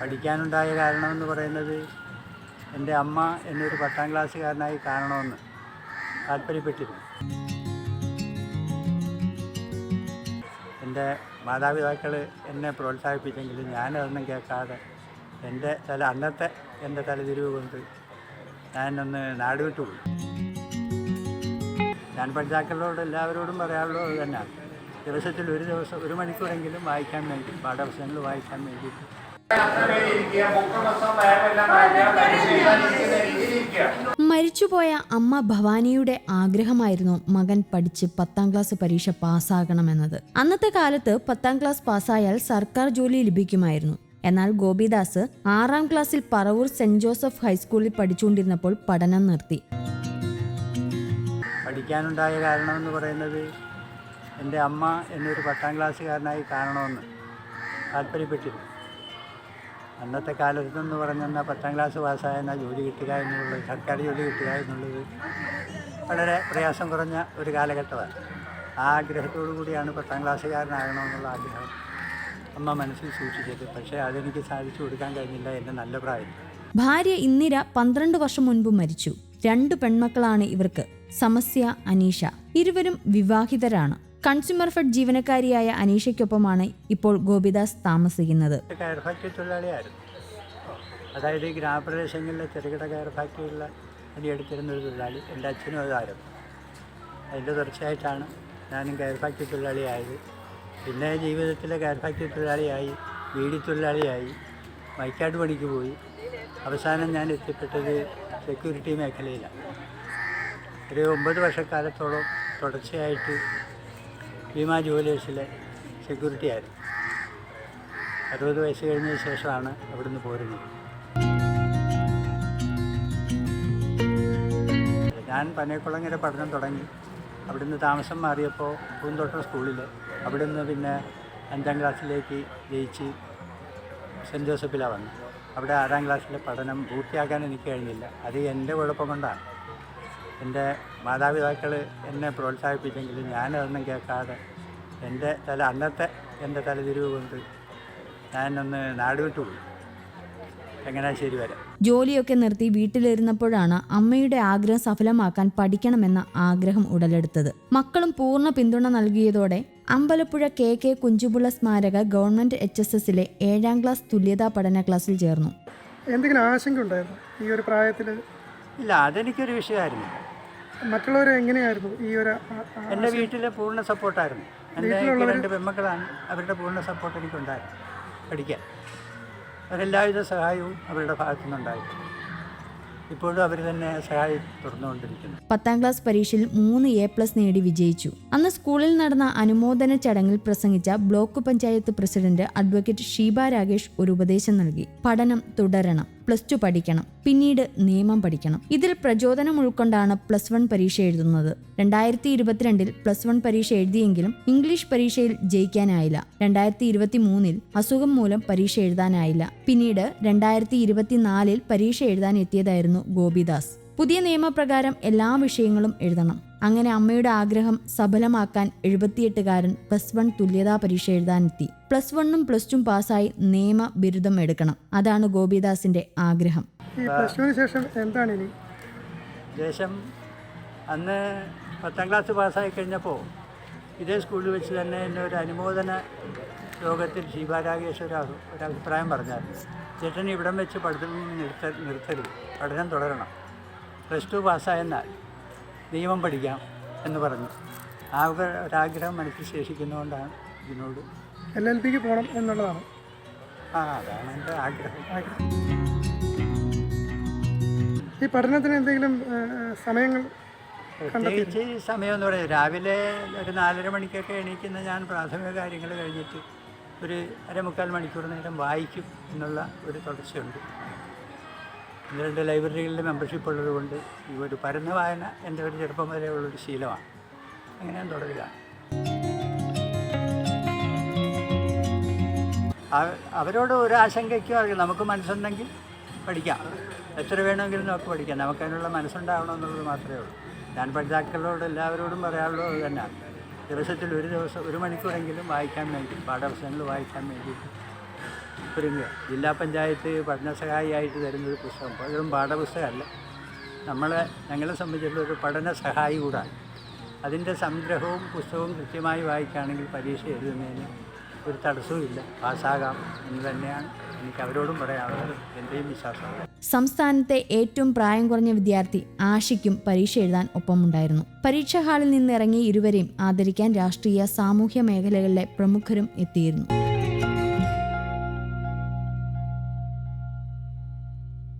പഠിക്കാനുണ്ടായ കാരണമെന്ന് പറയുന്നത് എന്റെ അമ്മ എന്നെ ഒരു പത്താം ക്ലാസ്സുകാരനായി കാണണമെന്ന് താല്പര്യപ്പെട്ടിരുന്നു. എന്റെ മാതാപിതാക്കൾ എന്നെ പ്രോത്സാഹിപ്പിച്ചെങ്കിലും ഞാനതൊന്നും കേൾക്കാതെ എന്റെ തല അന്നത്തെ എന്റെ തലതിരിവ് കൊണ്ട് ഞാനൊന്ന് നാടുവിട്ടു പോയി. ഞാൻ പഠിതാക്കളോട് എല്ലാവരോടും പറയാനുള്ളത് തന്നെയാണ്. ദിവസത്തിൽ ഒരു ദിവസം ഒരു മണിക്കൂറെങ്കിലും വായിക്കാൻ വേണ്ടി പാഠപുസ്തകങ്ങൾ വായിക്കാൻ വേണ്ടിയിട്ട് മരിച്ചുപോയ അമ്മ ഭവാനിയുടെ ആഗ്രഹമായിരുന്നു മകൻ പഠിച്ച് പത്താം ക്ലാസ് പരീക്ഷ പാസ്സാകണമെന്നത്. അന്നത്തെ കാലത്ത് പത്താം ക്ലാസ് പാസ്സായാൽ സർക്കാർ ജോലി ലഭിക്കുമായിരുന്നു. എന്നാൽ ഗോപിദാസ് ആറാം ക്ലാസ്സിൽ പറവൂർ സെന്റ് ജോസഫ് ഹൈസ്കൂളിൽ പഠിച്ചുകൊണ്ടിരുന്നപ്പോൾ പഠനം നിർത്തി. പഠിക്കാനുണ്ടായ കാരണമെന്ന് പറയുന്നത് എന്റെ അമ്മ എന്നൊരു പത്താം ക്ലാസ്സുകാരനായി കാണണമെന്ന് താല്പര്യപ്പെട്ടിരുന്നു. അന്നത്തെ കാലത്തെന്ന് പറഞ്ഞാൽ പത്താം ക്ലാസ് പാസ്സായെന്നാൽ ജോലി കിട്ടുക എന്നുള്ളത് സർക്കാർ ജോലി കിട്ടുക എന്നുള്ളത് വളരെ പ്രയാസം കുറഞ്ഞ ഒരു കാലഘട്ടമാണ്. ആ ആഗ്രഹത്തോടു കൂടിയാണ് പത്താം ക്ലാസ്സുകാരനാകണമെന്നുള്ള ആഗ്രഹം അമ്മ മനസ്സിൽ സൂക്ഷിച്ചത്. പക്ഷേ അതെനിക്ക് സാധിച്ചു കൊടുക്കാൻ കഴിഞ്ഞില്ല എന്റെ നല്ല പ്രായം. ഭാര്യ ഇന്ദിര പന്ത്രണ്ട് വർഷം മുൻപ് മരിച്ചു. രണ്ടു പെൺമക്കളാണ് ഇവർക്ക്. സമസ്യ അനീഷ. ഇരുവരും വിവാഹിതരാണ്. കൺസ്യൂമർ ഫെഡ് ജീവനക്കാരിയായ അനീഷയ്ക്കൊപ്പമാണ് ഇപ്പോൾ ഗോപിദാസ് താമസിക്കുന്നത്. അതായത് ഗ്രാമപ്രദേശങ്ങളിലെ ചെറുകിട കയർ ഫാക്ടറികളിൽ പണിയെടുത്തിരുന്ന ഒരു തൊഴിലാളി എന്റെ അച്ഛനും അതായിരുന്നു. അതിന്റെ തുടർച്ചയായിട്ടാണ് ഞാനും കയർ ഫാക്ടറി തൊഴിലാളിയായത്. പിന്നെ ജീവിതത്തിലെ കയർ ഫാക്ടറി തൊഴിലാളിയായി വീടി തൊഴിലാളിയായി മൈക്കാട് പണിക്ക് പോയി. അവസാനം ഞാൻ എത്തിപ്പെട്ടത് സെക്യൂരിറ്റി മേഖലയിലാണ്. ഒരു ഒമ്പത് വർഷക്കാലത്തോളം തുടർച്ചയായിട്ട് ഭീമ ജുവലേഴ്സിലെ സെക്യൂരിറ്റി ആയിരുന്നു അറുപത് വയസ്സ് കഴിഞ്ഞതിന് ശേഷമാണ് അവിടുന്ന് പോരുന്നത്. ഞാൻ പനയക്കുളങ്ങര പഠനം തുടങ്ങി. അവിടുന്ന് താമസം മാറിയപ്പോൾ പൂന്തോട്ടം സ്കൂളിൽ അവിടുന്ന് പിന്നെ അഞ്ചാം ക്ലാസ്സിലേക്ക് ജയിച്ച് സെന്റ് ജോസഫിലാണ് വന്നത്. അവിടെ ആറാം ക്ലാസ്സിലെ പഠനം പൂർത്തിയാക്കാൻ എനിക്ക് കഴിഞ്ഞില്ല. അത് എന്റെ കുഴപ്പം കൊണ്ടാണ്. എന്റെ മാതാപിതാക്കൾ എന്നെ പ്രോത്സാഹിപ്പിച്ചെങ്കിലും ഞാനതൊന്നും കേൾക്കാതെ എന്റെ തല അന്നത്തെ എന്റെ തലതിരിവ് കൊണ്ട് ഞാനൊന്ന് നാടുവിട്ടു വിട്ടുപോയി ചങ്ങനാശ്ശേരി വരെ. ജോലിയൊക്കെ നിർത്തി വീട്ടിലിരുന്നപ്പോഴാണ് അമ്മയുടെ ആഗ്രഹം സഫലമാക്കാൻ പഠിക്കണമെന്ന ആഗ്രഹം ഉടലെടുത്തത്. മക്കളും പൂർണ പിന്തുണ നൽകിയതോടെ അമ്പലപ്പുഴ കെ കെ കുഞ്ചുപുള്ള സ്മാരക ഗവൺമെന്റ് എച്ച് എസ് എസിലെ ഏഴാം ക്ലാസ് തുല്യതാ പഠന ക്ലാസ്സിൽ ചേർന്നു. എന്തെങ്കിലും ആശങ്ക ഉണ്ടായിരുന്നു ഈ ഒരു പ്രായത്തിൽ ഇല്ല അതെനിക്കൊരു വിഷയമായിരുന്നു. മറ്റുള്ളവർ എങ്ങനെയായിരുന്നു ഈ ഒരു എന്റെ വീട്ടിലെ പൂർണ സപ്പോർട്ടായിരുന്നു. എന്റെ രണ്ട് പെമ്മക്കളാണ് അവരുടെ പൂർണ സപ്പോർട്ട് എനിക്കുണ്ടായിരുന്നു. പഠിക്കാൻ. അവരെല്ലാവിധ സഹായവും അവരുടെ ഭാഗത്തു നിന്നുണ്ടായിരുന്നു. ഇപ്പോഴും അവർ തന്നെ സഹായം പത്താം ക്ലാസ് പരീക്ഷയിൽ മൂന്ന് എ പ്ലസ് നേടി വിജയിച്ചു. അന്ന് സ്കൂളിൽ നടന്ന അനുമോദന ചടങ്ങിൽ പ്രസംഗിച്ച block panchayat president advocate Sheeba Ragesh ഒരു ഉപദേശം നൽകി. പഠനം തുടരണം. പ്ലസ് ടു പഠിക്കണം. പിന്നീട് നിയമം പഠിക്കണം. ഇതിൽ പ്രചോദനം ഉൾക്കൊണ്ടാണ് പ്ലസ് വൺ പരീക്ഷ എഴുതുന്നത്. രണ്ടായിരത്തി ഇരുപത്തിരണ്ടിൽ പ്ലസ് വൺ പരീക്ഷ എഴുതിയെങ്കിലും ഇംഗ്ലീഷ് പരീക്ഷയിൽ ജയിക്കാനായില്ല. രണ്ടായിരത്തി ഇരുപത്തി മൂന്നിൽ അസുഖം മൂലം പരീക്ഷ എഴുതാനായില്ല. പിന്നീട് രണ്ടായിരത്തി ഇരുപത്തിനാലിൽ പരീക്ഷ എഴുതാൻ എത്തിയതായിരുന്നു ഗോപിദാസ്. പുതിയ നിയമപ്രകാരം എല്ലാ വിഷയങ്ങളും എഴുതണം. അങ്ങനെ അമ്മയുടെ ആഗ്രഹം സഫലമാക്കാൻ എഴുപത്തിയെട്ടുകാരൻ പ്ലസ് വൺ തുല്യതാ പരീക്ഷ എഴുതാനെത്തി പ്ലസ് വണ്ണും പ്ലസ് ടും പാസ്സായി നിയമ ബിരുദം എടുക്കണം. അതാണ് ഗോപിദാസിന്റെ ആഗ്രഹം. ഈ പ്ലസ് ടുവിന് ശേഷം എന്താണ് ഇനി? ദേശം അന്ന് പത്താം ക്ലാസ് പാസ്സായി കഴിഞ്ഞപ്പോൾ ഇതേ സ്കൂളിൽ വെച്ച് തന്നെ എന്നെ ഒരു അനുമോദന യോഗത്തിൽ ശിവരാഗേഷ് ഒരു ഒരു അഭിപ്രായം പറഞ്ഞായിരുന്നു. ചേട്ടൻ ഇവിടം വെച്ച് പഠിത്തം നിർത്ത നിർത്തരുത്. പഠനം തുടരണം. പ്ലസ് ടു പാസ്സായെന്നാൽ നിയമം പഠിക്കാം എന്ന് പറഞ്ഞു. ആ ഒരു- ഒരാഗ്രഹം മനസ്സിൽ ശേഷിക്കുന്നതുകൊണ്ടാണ് ഇതിനോട്. എൽ എൽ പിക്ക് പോകണം എന്നുള്ളതാണ്. ആ അതാണ് എന്റെ ആഗ്രഹം. ഈ പഠനത്തിന് എന്തെങ്കിലും സമയങ്ങൾ പ്രത്യേകിച്ച് സമയം എന്ന് പറയുന്നത് രാവിലെ ഒരു നാലര മണിക്കൊക്കെ എണീക്കുന്ന ഞാൻ പ്രാഥമിക കാര്യങ്ങൾ കഴിഞ്ഞിട്ട് ഒരു അരമുക്കാൽ മണിക്കൂർ നേരം വായിക്കും എന്നുള്ള ഒരു തുടർച്ചയുണ്ട്. രണ്ട് ലൈബ്രറികളിൽ മെമ്പർഷിപ്പ് ഉള്ളതുകൊണ്ട് ഈ ഒരു പരന്ന വായന എന്റെ ഒരു ചെറുപ്പം വരെ ഉള്ളൊരു ശീലമാണ്. അങ്ങനെ തുടരുക അവരോട് ഒരു ആശങ്കയ്ക്കും അറിയാം നമുക്ക് മനസ്സുണ്ടെങ്കിൽ പഠിക്കാം. എത്ര വേണമെങ്കിലും നമുക്ക് പഠിക്കാം. നമുക്കതിനുള്ള മനസ്സുണ്ടാവണം എന്നുള്ളത് മാത്രമേ ഉള്ളൂ. ഞാൻ പഠിതാക്കളോട് എല്ലാവരോടും പറയാനുള്ളത് തന്നെയാണ്. ദിവസത്തിൽ ഒരു ദിവസം ഒരു മണിക്കൂറെങ്കിലും വായിക്കാൻ വേണ്ടി പാഠപുസ്തകങ്ങൾ വായിക്കാൻ വേണ്ടിയിട്ട് ഒരുങ്ങുക ജില്ലാ പഞ്ചായത്ത് പഠനസഹായിയായിട്ട് തരുന്നൊരു പുസ്തകം. പലരും പാഠപുസ്തകമല്ല. നമ്മളെ ഞങ്ങളെ സംബന്ധിച്ചുള്ള ഒരു പഠന സഹായി കൂടാണ് അതിന്റെ സംഗ്രഹവും പുസ്തകവും കൃത്യമായി വായിക്കുകയാണെങ്കിൽ പരീക്ഷ എഴുതുന്നതിന് ഒരു തടസ്സവും ഇല്ല. പാസ്സാകാം എന്ന് തന്നെയാണ് എനിക്ക് അവരോടും പറയാനുള്ളത് എന്റെയും വിശ്വാസം. സംസ്ഥാനത്തെ ഏറ്റവും പ്രായം കുറഞ്ഞ വിദ്യാർത്ഥി ആഷിക്കും പരീക്ഷ എഴുതാൻ ഒപ്പമുണ്ടായിരുന്നു. പരീക്ഷാ ഹാളിൽ നിന്നിറങ്ങി ഇരുവരെയും ആദരിക്കാൻ രാഷ്ട്രീയ സാമൂഹ്യ മേഖലകളിലെ പ്രമുഖരും എത്തിയിരുന്നു.